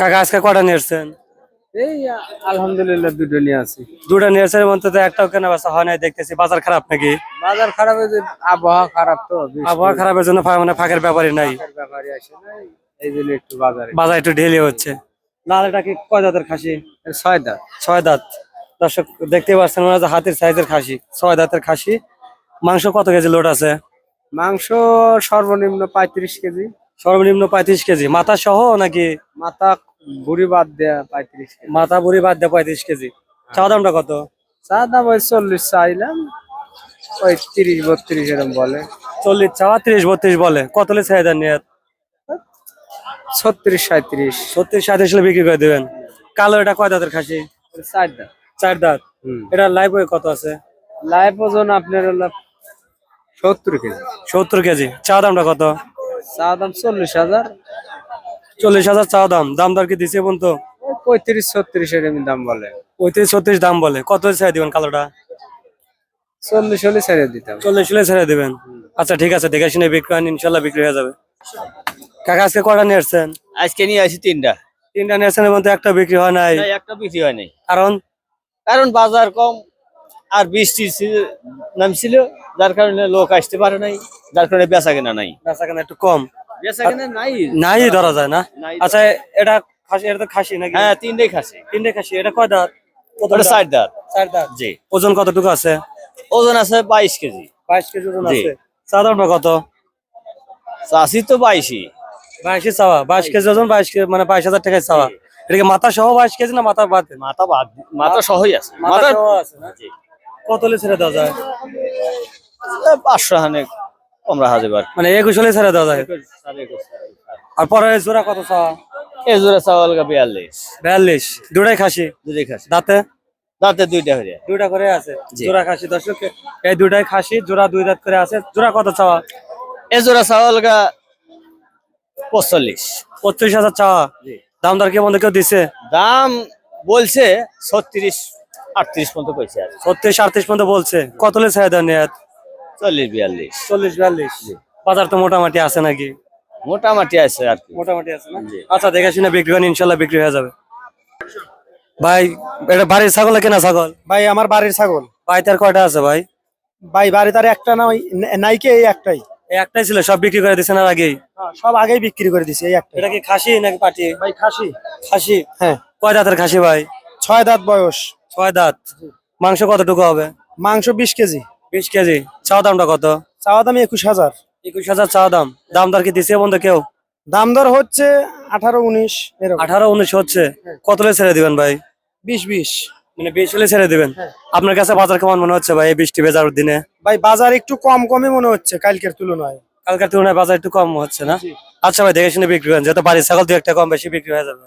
কাকা আজকে কটা নিয়েছেন এই আলহামদুলিল্লাহ দুটো নিয়ে আছি দুটা নিয়েছেন একটাও কেনা বেচা হয় নাই দেখতেছি। বাজার খারাপ নাকি? বাজার খারাপ আবহাওয়া খারাপ তো আবহাওয়া খারাপের জন্য মানে ফাঁকের ব্যাপারই নাই। ব্যাপারে আসে নাই এই জন্য একটু বাজারে। বাজার একটু ঢেলে হচ্ছে। লাল এটা কি কয় দাঁতের খাসি? ছয় দাঁত। ছয় দাঁত। দর্শক দেখতে পাচ্ছেন ওরা যে হাতির সাইজের খাসি ছয় দাঁতের খাসি। মাংস কত কেজি লোড আছে? মাংস সর্বনিম্ন পঁয়ত্রিশ কেজি। সর্বনিম্ন পঁয়ত্রিশ কেজি। মাথা সহ নাকি? মাথা ভুড়ি বাদ দেয়া পঁয়ত্রিশ মাথা বুড়ি বাদ দেয় পঁয়ত্রিশ কেজি। চা দামটা কত? চা দাম ওই চল্লিশ চাইলাম। ওই তিরিশ বত্রিশ এরকম বলে। চল্লিশ চাওয়া ত্রিশ বত্রিশ বলে। কত লে চাহিদা নিয়ে ছত্রিশ সাঁত্রিশ ছত্রিশ সাঁত্রিশ হলে বিক্রি করে দেবেন। কালো এটা কয় দাঁতের খাসি? চার দাঁত। চার দাঁত। এটা ওয়ে কত আছে? লাইফ ওজন আপনার হলো সত্তর কেজি। সত্তর কেজি। চা দামটা কত? চা দাম চল্লিশ হাজার। চল্লিশ হাজার চা দাম। দাম দর কি দিছে বোন তো পঁয়ত্রিশ ছত্রিশ এরকম দাম বলে। পঁয়ত্রিশ ছত্রিশ দাম বলে। কত ছেড়ে দিবেন কালোটা? চল্লিশ হলে ছেড়ে দিতাম চল্লিশ হলে ছেড়ে দিবেন। আচ্ছা ঠিক আছে দেখে শুনে বিক্রি করেন ইনশাল্লাহ বিক্রি হয়ে যাবে। কাকা আজকে কটা নিয়ে আসছেন? আজকে নিয়ে আসি তিনটা। তিনটা নিয়ে আসছেন এর মধ্যে একটা বিক্রি হয় নাই। একটা বিক্রি হয় নাই। কারণ? কারণ বাজার কম আর বৃষ্টি ছিল- নামছিল যার কারণে লোক আসতে পারে নাই যার কারণে বেচা কেনা নাই। বেচা কেনা একটু কম। নাই। ধরা যায় না। আচ্ছা এটা খাসি এটা তো খাসি নাকি? হ্যাঁ তিনটাই খাসি। তিনটে খাসি এটা কয় দাঁত? ওটা চার দাঁত। চার দাঁত। জি। ওজন কতটুকু আছে? ওজন আছে বাইশ কেজি। বাইশ কেজি ওজন। আছে। দামটা কত? চাষি তো বাইশই। বাইশে চাওয়া। বাইশ কেজি ওজন বাইশ মানে বাইশ হাজার টাকায় চাওয়া। এটা কি মাথা সহ বাইশ কেজি না মাথা বাদ? মাথা বাদ মাথা সহই আছে। মাথা সহ আছে না? কত ছেড়ে দেওয়া যায়? পাঁচশো হানে কমরা হাজার মানে একুশ হলে ছেড়ে দেওয়া যায়। আর পরে জোড়া কত চাওয়া? এ জোড়া চাওয়াল গা বিয়াল্লিশ। বিয়াল্লিশ। দুটাই খাসি? দুটোই খাসি। দাঁতে? দাঁতে দুইটা হয়ে দুইটা করে আছে। জোড়া খাসি দর্শক এই দুটাই খাসি জোড়া দুই দাঁত করে আছে। জোড়া কত চাওয়া? এ জোড়া চাওয়াল গা পঁচল্লিশ। পঁচিশ হাজার চাওয়া। দাম দর কি বন্ধু কেউ দিছে? দাম বলছে ছত্রিশ আটত্রিশ পর্যন্ত কইছে ছত্রিশ আটত্রিশ পর্যন্ত বলছে। কত ছেড়ে দেওয়া নিয়ে চল্লিশ বিয়াল্লিশ। চল্লিশ বিয়াল্লিশ। বাজার তো মোটামুটি আছে নাকি? মোটামুটি আছে আর কি। মোটামুটি আছে না? আচ্ছা দেখে শুনে বিক্রি করেন ইনশাল্লাহ বিক্রি হয়ে যাবে। ভাই এটা বাড়ির ছাগল কেনা ছাগল? ভাই আমার বাড়ির ছাগল। ভাই তার কয়টা আছে ভাই? ভাই বাড়ি তার একটা না ওই নাইকে এই একটাই। এই একটাই ছিল সব বিক্রি করে দিয়েছেন আর আগেই? হ্যাঁ, সব আগেই বিক্রি করে দিছি এই একটা এটা কি খাসি নাকি পাটি? ভাই খাসি। খাসি? হ্যাঁ। কয় দাঁতের খাসি ভাই? ছয় দাঁত বয়স। ছয় দাঁত। মাংস কতটুকু হবে? মাংস বিশ কেজি। বিশ কেজি। চাওয়া দামটা কত? চাওয়া দাম একুশ হাজার। একুশ হাজার চাওয়া দাম। দাম দর কি দিছে বন্ধু কেউ? দাম দর হচ্ছে আঠারো উনিশ এরকম। আঠারো উনিশ হচ্ছে। কত হলে ছেড়ে দিবেন ভাই? বিশ বিশ। মানে বিশ হলে ছেড়ে দিবেন? আপনার কাছে বাজার কেমন মনে হচ্ছে ভাই এই বৃষ্টি ভেজার দিনে? ভাই বাজার একটু কম কমই মনে হচ্ছে কালকের তুলনায়। কালকার তুলনায় বাজার একটু কম হচ্ছে না? আচ্ছা ভাই দেখে শুনে বিক্রি করেন। যেহেতু বাড়ির ছাগল দু একটা কম বেশি বিক্রি হয়ে যাবে